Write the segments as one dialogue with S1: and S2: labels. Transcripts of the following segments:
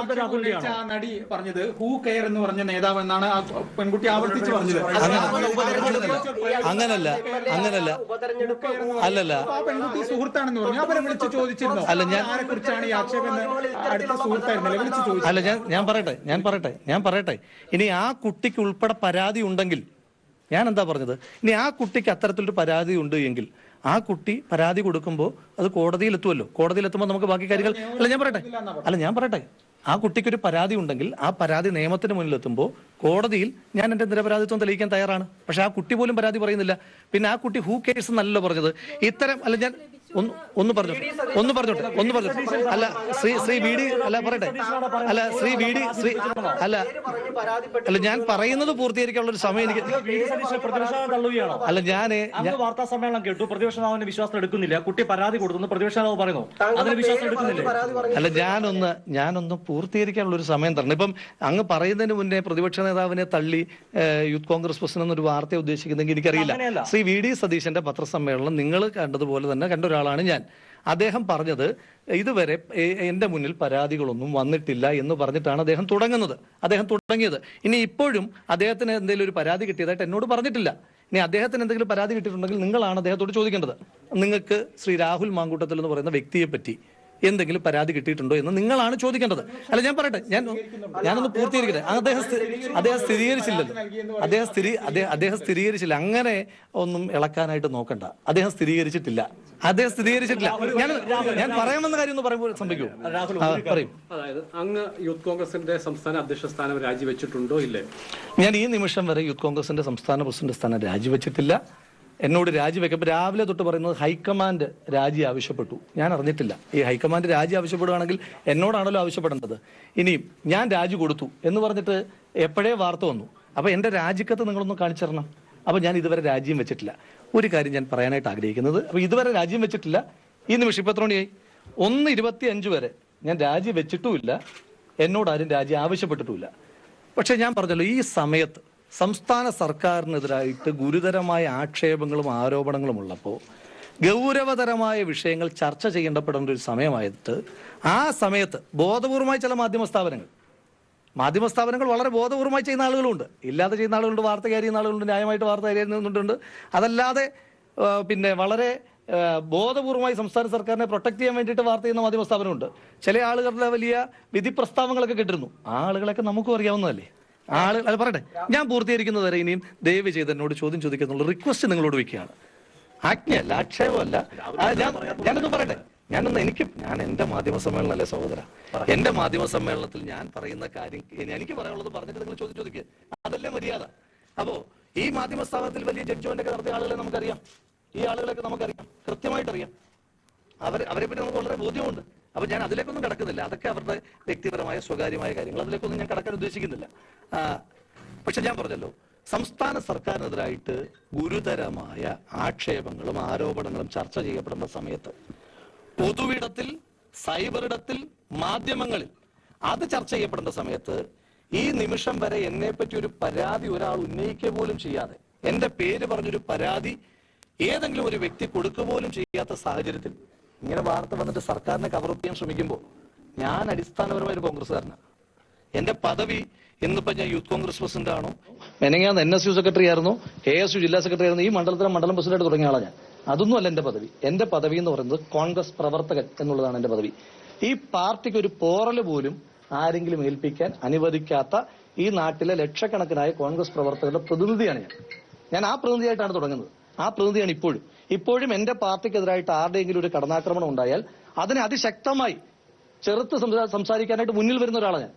S1: ഉന്നയിച്ച ആ നടി പറഞ്ഞത് ഹൂ കെയർ എന്ന് പറഞ്ഞ നേതാവ് എന്നാണ് ആ പെൺകുട്ടി ആവർത്തിച്ച് പറഞ്ഞത്.
S2: അങ്ങനല്ല അങ്ങനല്ല. അല്ലല്ല.
S1: ആ പെൺകുട്ടി സുഹൃത്താണെന്ന് പറഞ്ഞു. അവരെ വിളിച്ച് ചോദിച്ചിരുന്നു?
S2: അല്ല, ഞാൻ-
S1: ആരെ കുറിച്ചാണ് ഈ ആക്ഷേപം എന്ന് അടുത്ത സുഹൃത്തായിരുന്നല്ലേ? വിളിച്ച് ചോദിച്ചു.
S2: അല്ല ഞാൻ ഞാൻ പറയട്ടെ ഞാൻ പറയട്ടെ ഞാൻ പറയട്ടെ. ഇനി ആ കുട്ടിക്ക് ഉൾപ്പെടെ പരാതി ഉണ്ടെങ്കിൽ ഞാൻ എന്താ പറഞ്ഞത്? ഇനി ആ കുട്ടിക്ക് അത്തരത്തിലൊരു പരാതി ഉണ്ട് എങ്കിൽ ആ കുട്ടി പരാതി കൊടുക്കുമ്പോൾ അത് കോടതിയിൽ എത്തുമല്ലോ കോടതിയിൽ എത്തുമ്പോൾ നമുക്ക് ബാക്കി കാര്യങ്ങൾ അല്ല ഞാൻ പറയട്ടെ. അല്ല ഞാൻ പറയട്ടെ. ആ കുട്ടിക്കൊരു പരാതി ഉണ്ടെങ്കിൽ ആ പരാതി നിയമത്തിന് മുന്നിൽ എത്തുമ്പോൾ കോടതിയിൽ ഞാൻ എന്റെ നിരപരാധിത്വം തെളിയിക്കാൻ തയ്യാറാണ്. പക്ഷെ ആ കുട്ടി പോലും പരാതി പറയുന്നില്ല. പിന്നെ ആ കുട്ടി ഹൂ കേസ് എന്നല്ലോ പറഞ്ഞത്. ഇത്തരം അല്ല ഞാൻ ഒന്ന് ഒന്ന് പറഞ്ഞു. ഒന്ന് പറഞ്ഞോട്ടെ ഒന്ന് പറഞ്ഞു. അല്ല ശ്രീ ശ്രീ വി ഡി അല്ല പറയട്ടെ. അല്ല ശ്രീ വി ഡി ശ്രീ അല്ല അല്ല ഞാൻ പറയുന്നത് പൂർത്തീകരിക്കാനുള്ള ഒരു സമയം എനിക്ക് അല്ല ഞാൻ
S3: അന്ന് വാർത്താ സമ്മേളനം കേട്ടു. പ്രതിപക്ഷ നേതാവിന്റെ വിശ്വാസം എടുക്കുന്നില്ല. കുട്ടി പരാതി കൊടുത്തു. പ്രതിപക്ഷ നേതാവ് പറയുന്നു. അതിന് വിശ്വാസം എടുക്കുന്നില്ല?
S2: അല്ല ഞാനൊന്ന് ഞാനൊന്ന് പൂർത്തീകരിക്കാനുള്ള ഒരു സമയം തരണം. ഇപ്പം അങ്ങ് പറയുന്നതിന് മുന്നേ പ്രതിപക്ഷ നേതാവിനെ തള്ളി യൂത്ത് കോൺഗ്രസ് പ്രസിഡന്റ് എന്നൊരു വാർത്ത ഉദ്ദേശിക്കുന്നെങ്കിൽ എനിക്കറിയില്ല. ശ്രീ വി ഡി സതീശന്റെ പത്രസമ്മേളനം നിങ്ങൾ കണ്ടതുപോലെ തന്നെ കണ്ട ഒരാളാണ് ഞാൻ. അദ്ദേഹം പറഞ്ഞത് ഇതുവരെ എന്റെ മുന്നിൽ പരാതികളൊന്നും വന്നിട്ടില്ല എന്ന് പറഞ്ഞിട്ടാണ് അദ്ദേഹം തുടങ്ങുന്നത്. അദ്ദേഹം തുടങ്ങിയത്. ഇനി ഇപ്പോഴും അദ്ദേഹത്തിന് എന്തെങ്കിലും ഒരു പരാതി കിട്ടിയതായിട്ട് എന്നോട് പറഞ്ഞിട്ടില്ല. ഇനി അദ്ദേഹത്തിന് എന്തെങ്കിലും പരാതി കിട്ടിയിട്ടുണ്ടെങ്കിൽ നിങ്ങളാണ് അദ്ദേഹത്തോട് ചോദിക്കേണ്ടത്. നിങ്ങൾക്ക് ശ്രീ രാഹുൽ മാങ്കൂട്ടത്തിൽ എന്ന് പറയുന്ന വ്യക്തിയെ പറ്റി എന്തെങ്കിലും പരാതി കിട്ടിയിട്ടുണ്ടോ എന്ന് നിങ്ങളാണ് ചോദിക്കേണ്ടത്. അല്ല ഞാൻ പറയട്ടെ ഞാൻ ഞാനൊന്ന് പൂർത്തീകരിക്കട്ടെ. അദ്ദേഹം അദ്ദേഹം സ്ഥിരീകരിച്ചില്ലല്ലോ. അദ്ദേഹം സ്ഥിരീ അദ്ദേഹം സ്ഥിരീകരിച്ചില്ല. അങ്ങനെ ഒന്നും ഇളക്കാനായിട്ട് നോക്കണ്ട. അദ്ദേഹം സ്ഥിരീകരിച്ചിട്ടില്ല. അദ്ദേഹം സ്ഥിരീകരിച്ചിട്ടില്ല. ഞാൻ ഞാൻ പറയാമെന്ന കാര്യം ഒന്ന് പറയുമ്പോൾ സംഭവിക്കൂ. പറയും.
S4: അതായത് അങ്ങ് യൂത്ത് കോൺഗ്രസിന്റെ സംസ്ഥാന അധ്യക്ഷ സ്ഥാനം രാജിവെച്ചിട്ടുണ്ടോ ഇല്ലേ?
S2: ഞാൻ ഈ നിമിഷം വരെ യൂത്ത് കോൺഗ്രസിന്റെ സംസ്ഥാന പ്രസിഡന്റ് സ്ഥാനം രാജിവെച്ചിട്ടില്ല. എന്നോട് രാജിവെക്കുമ്പോൾ രാവിലെ തൊട്ട് പറയുന്നത് ഹൈക്കമാൻഡ് രാജി ആവശ്യപ്പെട്ടു. ഞാൻ അറിഞ്ഞിട്ടില്ല. ഈ ഹൈക്കമാൻഡ് രാജി ആവശ്യപ്പെടുകയാണെങ്കിൽ എന്നോടാണല്ലോ ആവശ്യപ്പെടേണ്ടത്. ഇനിയും ഞാൻ രാജി കൊടുത്തു എന്ന് പറഞ്ഞിട്ട് എപ്പോഴേ വാർത്ത വന്നു? അപ്പൊ എന്റെ രാജിക്കത്ത് നിങ്ങളൊന്ന് കാണിച്ചു തരണം അപ്പൊ ഞാൻ ഇതുവരെ രാജ്യം വെച്ചിട്ടില്ല. ഒരു കാര്യം ഞാൻ പറയാനായിട്ട് ആഗ്രഹിക്കുന്നത്. അപ്പൊ ഇതുവരെ രാജ്യം വെച്ചിട്ടില്ല. ഈ നിമിഷം ഇപ്പൊ എത്ര മണിയായി? ഒന്ന് ഇരുപത്തി അഞ്ച് വരെ ഞാൻ രാജി വെച്ചിട്ടുമില്ല. എന്നോട് ആരും രാജി ആവശ്യപ്പെട്ടിട്ടുമില്ല. പക്ഷെ ഞാൻ പറഞ്ഞല്ലോ ഈ സമയത്ത് സംസ്ഥാന സർക്കാരിനെതിരായിട്ട് ഗുരുതരമായ ആക്ഷേപങ്ങളും ആരോപണങ്ങളും ഉള്ളപ്പോൾ ഗൗരവതരമായ വിഷയങ്ങൾ ചർച്ച ചെയ്യപ്പെടേണ്ട ഒരു സമയമായിട്ട് ആ സമയത്ത് ബോധപൂർവമായി ചില മാധ്യമ സ്ഥാപനങ്ങൾ മാധ്യമ സ്ഥാപനങ്ങൾ വളരെ ബോധപൂർവമായി ചെയ്യുന്ന ആളുകളുണ്ട്. ഇല്ലാതെ ചെയ്യുന്ന ആളുകളുണ്ട് വാർത്ത കയറിയുന്ന ആളുകളുണ്ട് ന്യായമായിട്ട് വാർത്ത കയറിയുന്നുണ്ട് അതല്ലാതെ പിന്നെ വളരെ ബോധപൂർവമായി സംസ്ഥാന സർക്കാരിനെ പ്രൊട്ടക്ട് ചെയ്യാൻ വേണ്ടിയിട്ട് വാർത്ത ചെയ്യുന്ന മാധ്യമ സ്ഥാപനമുണ്ട്. ചില ആളുകളുടെ വലിയ വിധി പ്രസ്താവങ്ങളൊക്കെ കിട്ടിരുന്നു. ആ ആളുകളൊക്കെ നമുക്കും അറിയാവുന്നതല്ലേ? ആളുകൾ അത് പറയട്ടെ. ഞാൻ പൂർത്തീകരിക്കുന്നത് വരെ ഇനിയും ദയവ് ചെയ്ത് എന്നോട് ചോദ്യം ചോദിക്കുന്നുള്ള റിക്വസ്റ്റ് നിങ്ങളോട് വയ്ക്കുകയാണ്. ആജ്ഞയല്ല ആക്ഷേപമല്ല. ഞാൻ ഞാനൊന്ന് പറയട്ടെ. ഞാനൊന്ന് എനിക്ക് ഞാൻ എന്റെ മാധ്യമ സമ്മേളനമല്ലേ സഹോദര? എന്റെ മാധ്യമ സമ്മേളനത്തിൽ ഞാൻ പറയുന്ന കാര്യം എനിക്ക് പറയാനുള്ളത് പറഞ്ഞിട്ട് നിങ്ങൾ ചോദിച്ചു ചോദിക്കുക അതല്ലേ മര്യാദ? അപ്പോ ഈ മാധ്യമ സ്ഥാപനത്തിൽ വലിയ ജഡ്ജ്മെന്റ് ഒക്കെ നടത്തിയ ആളുകളെ നമുക്കറിയാം. ഈ ആളുകളൊക്കെ നമുക്കറിയാം. കൃത്യമായിട്ട് അറിയാം അവർ അവരെ പറ്റി നമുക്ക് വളരെ ബോധ്യമുണ്ട്. അപ്പൊ ഞാൻ അതിലേക്കൊന്നും കടക്കുന്നില്ല. അതൊക്കെ അവരുടെ വ്യക്തിപരമായ സ്വകാര്യമായ കാര്യങ്ങൾ. അതിലേക്കൊന്നും ഞാൻ കടക്കാൻ ഉദ്ദേശിക്കുന്നില്ല. പക്ഷെ ഞാൻ പറഞ്ഞല്ലോ സംസ്ഥാന സർക്കാരിനെതിരായിട്ട് ഗുരുതരമായ ആക്ഷേപങ്ങളും ആരോപണങ്ങളും ചർച്ച ചെയ്യപ്പെടുന്ന സമയത്ത് പൊതുവിടത്തിൽ സൈബറിടത്തിൽ മാധ്യമങ്ങളിൽ അത് ചർച്ച ചെയ്യപ്പെടുന്ന സമയത്ത് ഈ നിമിഷം വരെ എന്നെ പറ്റി ഒരു പരാതി ഒരാൾ ഉന്നയിക്കുക പോലും ചെയ്യാതെ എന്റെ പേര് പറഞ്ഞൊരു പരാതി ഏതെങ്കിലും ഒരു വ്യക്തി കൊടുക്കുക പോലും ചെയ്യാത്ത സാഹചര്യത്തിൽ ഇങ്ങനെ വാർത്ത വന്നിട്ട് സർക്കാരിനെ കവർ ചെയ്യാൻ ശ്രമിക്കുമ്പോൾ ഞാൻ അടിസ്ഥാനപരമായ ഒരു കോൺഗ്രസ്സുകാരനാണ് എന്റെ പദവി ഇന്നിപ്പോ ഞാൻ യൂത്ത് കോൺഗ്രസ് പ്രസിഡന്റ് ആണോ? മെനങ്ങാന്ന് എൻ എസ് യു സെക്രട്ടറി ആയിരുന്നു കെ എസ് യു ജില്ലാ സെക്രട്ടറി ആയിരുന്നു ഈ മണ്ഡലത്തിലെ മണ്ഡലം പ്രസിഡന്റ് തുടങ്ങിയ ആളാണ് ഞാൻ. അതൊന്നും അല്ല എന്റെ പദവി. എന്റെ പദവി എന്ന് പറയുന്നത് കോൺഗ്രസ് പ്രവർത്തകൻ എന്നുള്ളതാണ് എന്റെ പദവി. ഈ പാർട്ടിക്ക് ഒരു പോറൽ പോലും ആരെങ്കിലും ഏൽപ്പിക്കാൻ അനുവദിക്കാത്ത ഈ നാട്ടിലെ ലക്ഷക്കണക്കിനായ കോൺഗ്രസ് പ്രവർത്തകരുടെ പ്രതിനിധിയാണ് ഞാൻ. ഞാൻ ആ പ്രതിനിധിയായിട്ടാണ് തുടങ്ങുന്നത്. ആ പ്രതിനിധിയാണ് ഇപ്പോഴും. ഇപ്പോഴും എന്റെ പാർട്ടിക്കെതിരായിട്ട് ആരുടെയെങ്കിലും ഒരു കടന്നാക്രമണം ഉണ്ടായാൽ അതിനെ അതിശക്തമായി ചെറുത്ത് സംസാരിക്കാനായിട്ട് മുന്നിൽ വരുന്ന ഒരാളാണ് ഞാൻ.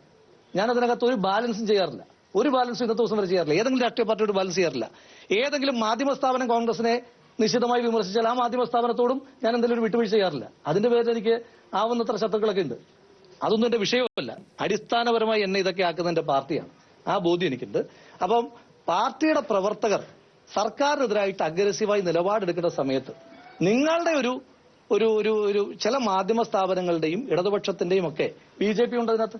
S2: ഞാൻ അതിനകത്ത് ഒരു ബാലൻസും ചെയ്യാറില്ല. ഒരു ബാലൻസും ഇന്നത്തെ ദിവസം വരെ ചെയ്യാറില്ല. ഏതെങ്കിലും രാഷ്ട്രീയ പാർട്ടിയോട് ബാലൻസ് ചെയ്യാറില്ല. ഏതെങ്കിലും മാധ്യമ സ്ഥാപനം കോൺഗ്രസിനെ നിശ്ചിതമായി വിമർശിച്ചാൽ ആ മാധ്യമ സ്ഥാപനത്തോടും ഞാൻ എന്തെങ്കിലും ഒരു വിട്ടുവീഴ്ച ചെയ്യാറില്ല. അതിന്റെ പേരിൽ എനിക്ക് ആവുന്നത്ര ശത്രുക്കളൊക്കെ ഉണ്ട്. അതൊന്നും എന്റെ വിഷയമല്ല. അടിസ്ഥാനപരമായി എന്നെ ഇതൊക്കെ ആക്കുന്ന എന്റെ പാർട്ടിയാണ്. ആ ബോധ്യം എനിക്കുണ്ട്. അപ്പം പാർട്ടിയുടെ പ്രവർത്തകർ സർക്കാരിനെതിരായിട്ട് അഗ്രസീവായി നിലപാടെടുക്കുന്ന സമയത്ത് നിങ്ങളുടെ ഒരു ഒരു ഒരു ഒരു ചില മാധ്യമ സ്ഥാപനങ്ങളുടെയും ഇടതുപക്ഷത്തിന്റെയും ഒക്കെ ബി ജെ പി ഉണ്ട് അതിനകത്ത്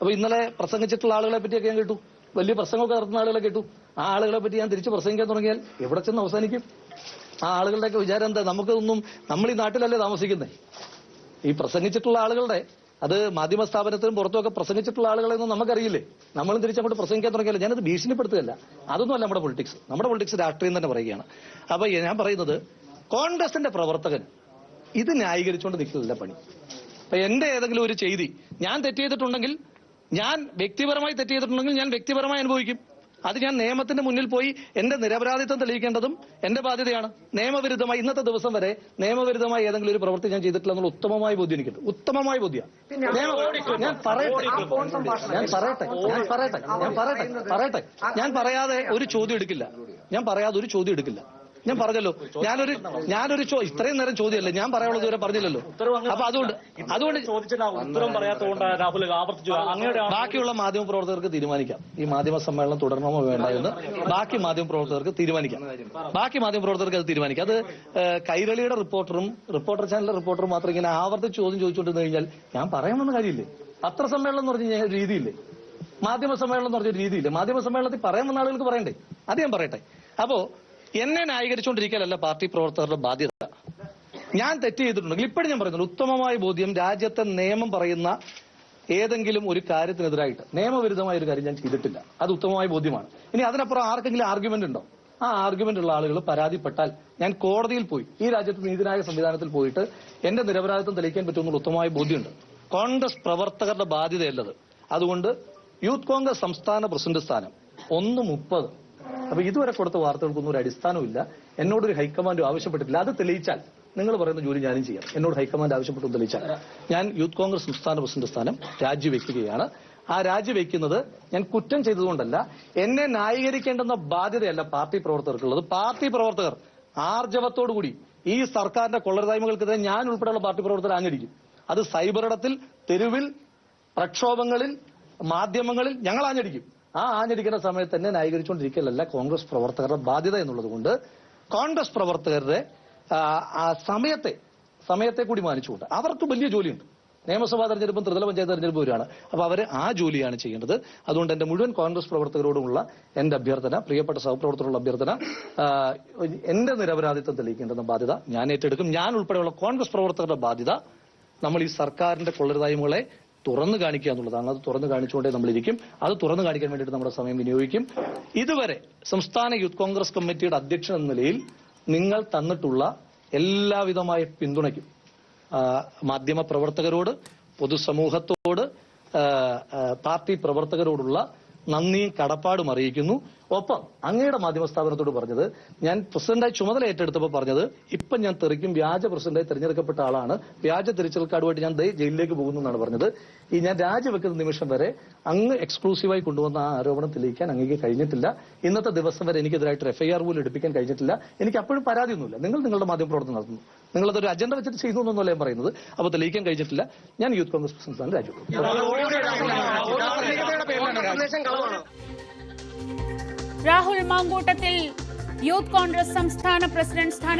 S2: അപ്പൊ ഇന്നലെ പ്രസംഗിച്ചിട്ടുള്ള ആളുകളെ പറ്റിയൊക്കെ ഞാൻ കേട്ടു. വലിയ പ്രസംഗമൊക്കെ നടത്തുന്ന ആളുകളെ കേട്ടു. ആ ആളുകളെ പറ്റി ഞാൻ തിരിച്ച് പ്രസംഗിക്കാൻ തുടങ്ങിയാൽ എവിടെ ചെന്ന് അവസാനിക്കും? ആ ആളുകളുടെയൊക്കെ വിചാരം എന്താ? നമുക്കൊന്നും നമ്മൾ ഈ നാട്ടിലല്ലേ താമസിക്കുന്നത് ഈ പ്രസംഗിച്ചിട്ടുള്ള ആളുകളുടെ അത് മാധ്യമ സ്ഥാപനത്തിനും പുറത്തുമൊക്കെ പ്രസംഗിച്ചിട്ടുള്ള ആളുകളെയൊന്നും നമുക്കറിയില്ലേ? നമ്മളും തിരിച്ചങ്ങോട്ട് പ്രസംഗിക്കാൻ തുടങ്ങിയല്ല? ഞാനത് ഭീഷണിപ്പെടുത്തുകയല്ല. അതൊന്നുമല്ല നമ്മുടെ പൊളിറ്റിക്സ് നമ്മുടെ പൊളിറ്റിക്സ് രാഷ്ട്രീയം തന്നെ പറയുകയാണ്. അപ്പൊ ഞാൻ പറയുന്നത് കോൺഗ്രസിന്റെ പ്രവർത്തകൻ ഇത് ന്യായീകരിച്ചുകൊണ്ട് നിൽക്കുന്നില്ല പണി. അപ്പൊ എന്റെ ഏതെങ്കിലും ഒരു ചെയ്തി ഞാൻ തെറ്റ് ചെയ്തിട്ടുണ്ടെങ്കിൽ ഞാൻ വ്യക്തിപരമായി തെറ്റ് ചെയ്തിട്ടുണ്ടെങ്കിൽ ഞാൻ വ്യക്തിപരമായി അനുഭവിക്കും. അത് ഞാൻ നിയമത്തിന്റെ മുന്നിൽ പോയി എന്റെ നിരപരാധിത്വം തെളിയിക്കേണ്ടതും എന്റെ ബാധ്യതയാണ്. നിയമവിരുദ്ധമായി ഇന്നത്തെ ദിവസം വരെ നിയമവിരുദ്ധമായി ഏതെങ്കിലും ഒരു പ്രവൃത്തി ഞാൻ ചെയ്തിട്ടില്ല എന്നുള്ള ഉത്തമമായ ബോധ്യം. എനിക്കുണ്ട് ഉത്തമമായ ബോധ്യം ഞാൻ പറയട്ടെ. ഞാൻ പറയട്ടെ. ഞാൻ പറയട്ടെ. ഞാൻ പറയട്ടെ. പറയട്ടെ. ഞാൻ പറയാതെ ഒരു ചോദ്യം എടുക്കില്ല. ഞാൻ പറയാതെ ഒരു ചോദ്യം എടുക്കില്ല. ഞാൻ പറഞ്ഞല്ലോ. ഞാനൊരു ഞാനൊരു ഇത്രയും നേരം ചോദ്യമല്ലേ? ഞാൻ പറയാനുള്ളത് ഇവരെ പറഞ്ഞില്ലല്ലോ. അപ്പൊ അതുകൊണ്ട് അതുകൊണ്ട്
S3: ഉത്തരം പറയാത്തതുകൊണ്ട് രാഹുൽ ആവർത്തിച്ചു.
S2: ബാക്കിയുള്ള മാധ്യമ പ്രവർത്തകർക്ക് തീരുമാനിക്കാം. ഈ മാധ്യമ സമ്മേളനം തുടരണമോ വേണ്ട എന്ന്. ബാക്കി മാധ്യമ പ്രവർത്തകർക്ക് തീരുമാനിക്കാം. ബാക്കി മാധ്യമ പ്രവർത്തകർക്ക് അത് തീരുമാനിക്കാം. അത് കൈരളിയുടെ റിപ്പോർട്ടറും റിപ്പോർട്ടർ ചാനലിലെ റിപ്പോർട്ടറും മാത്രം ഇങ്ങനെ ആവർത്തിച്ച് ചോദ്യം ചോദിച്ചുകൊണ്ടിരുന്നു കഴിഞ്ഞാൽ ഞാൻ പറയാമെന്ന കാര്യമില്ലേ? പത്രസമ്മേളനം എന്ന് പറഞ്ഞ കഴിഞ്ഞാൽ ഒരു രീതിയില്ലേ? മാധ്യമ സമ്മേളനം എന്ന് പറഞ്ഞ രീതിയില്ലേ? മാധ്യമ സമ്മേളനത്തിൽ പറയാൻ വന്ന ആളുകൾക്ക് പറയണ്ടേ? അത് ഞാൻ പറയട്ടെ. അപ്പോ എന്നെ ന്യായീകരിച്ചുകൊണ്ടിരിക്കലല്ല പാർട്ടി പ്രവർത്തകരുടെ ബാധ്യത. ഞാൻ തെറ്റ് ചെയ്തിട്ടുണ്ടെങ്കിൽ ഇപ്പോഴും ഞാൻ പറയുന്നത് ഉത്തമമായ ബോധ്യം രാജ്യത്തെ നിയമം പറയുന്ന ഏതെങ്കിലും ഒരു കാര്യത്തിനെതിരായിട്ട്. നിയമവിരുദ്ധമായ ഒരു കാര്യം ഞാൻ ചെയ്തിട്ടില്ല. അത് ഉത്തമമായ ബോധ്യമാണ്. ഇനി അതിനപ്പുറം ആർക്കെങ്കിലും ആർഗ്യുമെന്റ് ഉണ്ടോ? ആ ആർഗ്യുമെന്റ് ഉള്ള ആളുകൾ പരാതിപ്പെട്ടാൽ ഞാൻ കോടതിയിൽ പോയി ഈ രാജ്യത്ത് നീതിന്യായ സംവിധാനത്തിൽ പോയിട്ട് എന്റെ നിരപരാധിത്വം തെളിയിക്കാൻ പറ്റുമെന്നുള്ള ഉത്തമമായ ബോധ്യമുണ്ട്. കോൺഗ്രസ് പ്രവർത്തകരുടെ ബാധ്യതയല്ലത്. അതുകൊണ്ട് യൂത്ത് കോൺഗ്രസ് സംസ്ഥാന പ്രസിഡന്റ് സ്ഥാനം ഒന്ന് മുപ്പത്. അപ്പൊ ഇതുവരെ കൊടുത്ത വാർത്തകൾക്കൊന്നും ഒരു അടിസ്ഥാനമില്ല എന്നോടൊരു ഹൈക്കമാൻഡ് ആവശ്യപ്പെട്ടിട്ടില്ല. അത് തെളിയിച്ചാൽ നിങ്ങൾ പറയുന്ന ജോലി ഞാനും ചെയ്യാം. എന്നോട് ഹൈക്കമാൻഡ് ആവശ്യപ്പെട്ടു തെളിയിച്ചാൽ ഞാൻ യൂത്ത് കോൺഗ്രസ് സംസ്ഥാന പ്രസിഡന്റ് സ്ഥാനം രാജിവെക്കുകയാണ്. ആ രാജിവെക്കുന്നത് ഞാൻ കുറ്റം ചെയ്തതുകൊണ്ടല്ല എന്നെ ന്യായീകരിക്കേണ്ടെന്ന ബാധ്യതയല്ല പാർട്ടി പ്രവർത്തകർക്കുള്ളത്. പാർട്ടി പ്രവർത്തകർ ആർജവത്തോടുകൂടി ഈ സർക്കാരിന്റെ കൊള്ളരുതായ്മകൾക്കെതിരെ ഞാൻ ഉൾപ്പെടെയുള്ള പാർട്ടി പ്രവർത്തകർ ആഞ്ഞടിക്കും. അത് സൈബറിടത്തിൽ തെരുവിൽ പ്രക്ഷോഭങ്ങളിൽ മാധ്യമങ്ങളിൽ ഞങ്ങൾ ആഞ്ഞടിക്കും. ആ ആഞ്ഞടിക്കുന്ന സമയത്ത് തന്നെ ന്യായീകരിച്ചുകൊണ്ടിരിക്കലല്ല കോൺഗ്രസ് പ്രവർത്തകരുടെ ബാധ്യത എന്നുള്ളത് കൊണ്ട് കോൺഗ്രസ് പ്രവർത്തകരുടെ സമയത്തെ സമയത്തെ കൂടി മാനിച്ചുകൊണ്ട് അവർക്ക് വലിയ ജോലിയുണ്ട്. നിയമസഭാ തെരഞ്ഞെടുപ്പും ത്രിതല പഞ്ചായത്ത് തെരഞ്ഞെടുപ്പ് വരികയാണ്. അപ്പൊ അവർ ആ ജോലിയാണ് ചെയ്യേണ്ടത്. അതുകൊണ്ട് എന്റെ മുഴുവൻ കോൺഗ്രസ് പ്രവർത്തകരോടുമുള്ള എന്റെ അഭ്യർത്ഥന പ്രിയപ്പെട്ട സഹപ്രവർത്തകരോടുള്ള അഭ്യർത്ഥന എന്റെ നിരപരാധിത്വം തെളിയിക്കേണ്ടെന്ന ബാധ്യത ഞാൻ ഏറ്റെടുക്കും. ഞാൻ ഉൾപ്പെടെയുള്ള കോൺഗ്രസ് പ്രവർത്തകരുടെ ബാധ്യത നമ്മൾ ഈ സർക്കാരിന്റെ കൊള്ളരുതായ്മകളെ തുറന്നു കാണിക്കുക എന്നുള്ളതാണ്. അത് തുറന്നു കാണിച്ചുകൊണ്ടേ നമ്മളിരിക്കും. അത് തുറന്നു കാണിക്കാൻ വേണ്ടിയിട്ട് നമ്മുടെ സമയം വിനിയോഗിക്കും. ഇതുവരെ സംസ്ഥാന യൂത്ത് കോൺഗ്രസ് കമ്മിറ്റിയുടെ അധ്യക്ഷൻ എന്ന നിലയിൽ നിങ്ങൾ തന്നിട്ടുള്ള എല്ലാവിധമായ പിന്തുണയ്ക്കും. മാധ്യമ പ്രവർത്തകരോട് പൊതുസമൂഹത്തോട് പാർട്ടി പ്രവർത്തകരോടുള്ള നന്ദിയും കടപ്പാടും അറിയിക്കുന്നു. ഒപ്പം അങ്ങയുടെ മാധ്യമ സ്ഥാപനത്തോട് പറഞ്ഞത് ഞാൻ പ്രസിഡന്റായി ചുമതല ഏറ്റെടുത്തപ്പോൾ പറഞ്ഞത് ഇപ്പം ഞാൻ തെറിക്കും വ്യാജ പ്രസിഡന്റായി തെരഞ്ഞെടുക്കപ്പെട്ട ആളാണ് വ്യാജ തിരിച്ചൽ കാർഡുമായിട്ട് ഞാൻ ജയിലിലേക്ക് പോകുന്നു എന്നാണ് പറഞ്ഞത്. ഈ ഞാൻ രാജിവെക്കുന്ന നിമിഷം വരെ അങ്ങ് എക്സ്ക്ലൂസീവായി കൊണ്ടുവന്ന ആ ആരോപണം തെളിയിക്കാൻ അങ്ങേക്ക് കഴിഞ്ഞിട്ടില്ല. ഇന്നത്തെ ദിവസം വരെ എനിക്കെതിരായിട്ട് എഫ്ഐആർ പോലും എടുപ്പിക്കാൻ കഴിഞ്ഞിട്ടില്ല. എനിക്ക് അപ്പോഴും പരാതിയൊന്നുമില്ല. നിങ്ങൾ നിങ്ങളുടെ മാധ്യമ പ്രവർത്തനം നടത്തുന്നു. നിങ്ങളതൊരു അജണ്ട വെച്ചിട്ട് ചെയ്യുന്നു എന്നല്ല ഞാൻ പറയുന്നത്. അപ്പോൾ തെളിയിക്കാൻ കഴിഞ്ഞിട്ടില്ല. ഞാൻ യൂത്ത് കോൺഗ്രസ് പ്രസിഡന്റ് രാജിവെക്കും
S5: രാഹുൽ മാങ്കൂട്ടത്തിൽ യൂത്ത് കോൺഗ്രസ് സംസ്ഥാന പ്രസിഡന്റ് സ്ഥാനം